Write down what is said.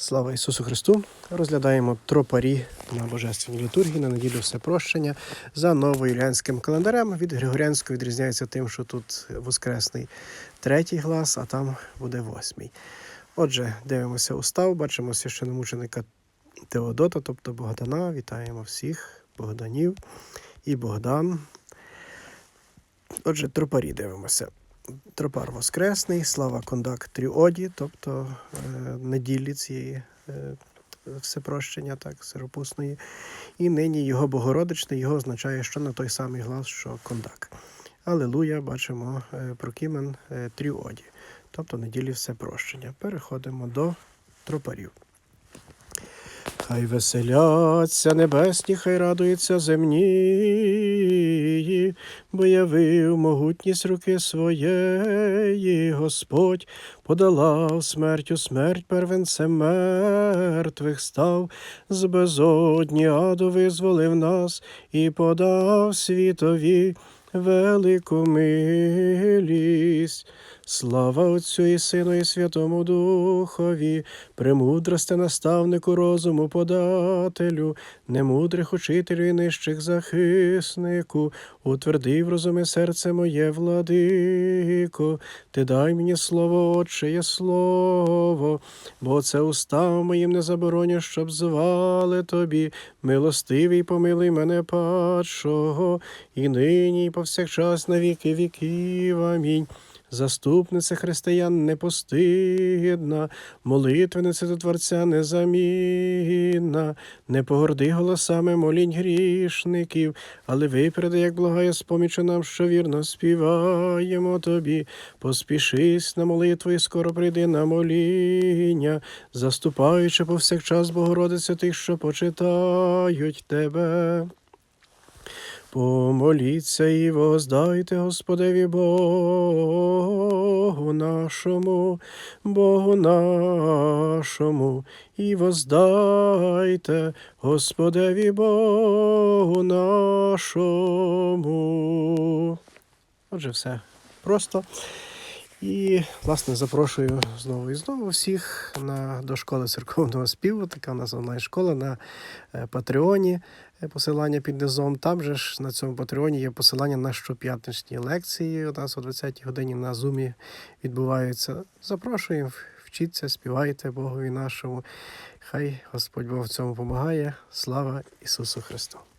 Слава Ісусу Христу! Розглядаємо тропарі на Божественній літургії на неділю все прощення за новоюліанським календарем. Від Григоріанського відрізняється тим, що тут воскресний третій глас, а там буде восьмий. Отже, дивимося устав, бачимо священомученика Теодота, тобто Богдана. Вітаємо всіх Богданів і Богдан. Отже, тропарі дивимося. Тропар Воскресний, слава кондак Тріоді, тобто е, неділі цієї е, всепрощення, так, сиропусної. І нині його Богородичний, його означає, що на той самий глас, що кондак. Алелуя, бачимо е, прокімен Тріоді, тобто неділі всепрощення. Переходимо до тропарів. Хай веселяться небесні, хай радуються земні, бо явив могутність руки своєї, Господь подолав смертю смерть первенцем мертвих став, з безодні аду визволив нас і подав світові велику милість. Слава Отцю і Сину, і Святому Духові, премудрости наставнику розуму подателю, немудрих учителю і нижчих захиснику, утвердив розуми серце моє, владико, ти дай мені слово, Отче, є слово, бо це устав моїм не забороню, щоб звали тобі, милостивий, помилуй мене падшого, і нині, і повсякчас на віки віків. Амінь. Заступниця християн непостидна, молитвениця до Творця незамінна, не погорди голосами молінь грішників, але випереди, як благає спомічу нам, що вірно співаємо тобі. Поспішись на молитву і скоро прийди на моління, заступаючи повсякчас Богородиця тих, що почитають тебе. Помоліться і воздайте Господеві Богу нашому, Богу нашому, і воздайте Господеві Богу нашому. Отже, все просто. І, власне, запрошую знову і знову всіх на, до школи церковного співу. Така у нас онлайн-школа на е, Патреоні. Е, Посилання під низом. Там же ж на цьому Патреоні є посилання на щоп'ятничні лекції. У нас о 20-й годині на Зумі відбуваються. Запрошуємо, вчіться, співайте Богові нашому. Хай Господь Бог в цьому допомагає. Слава Ісусу Христу!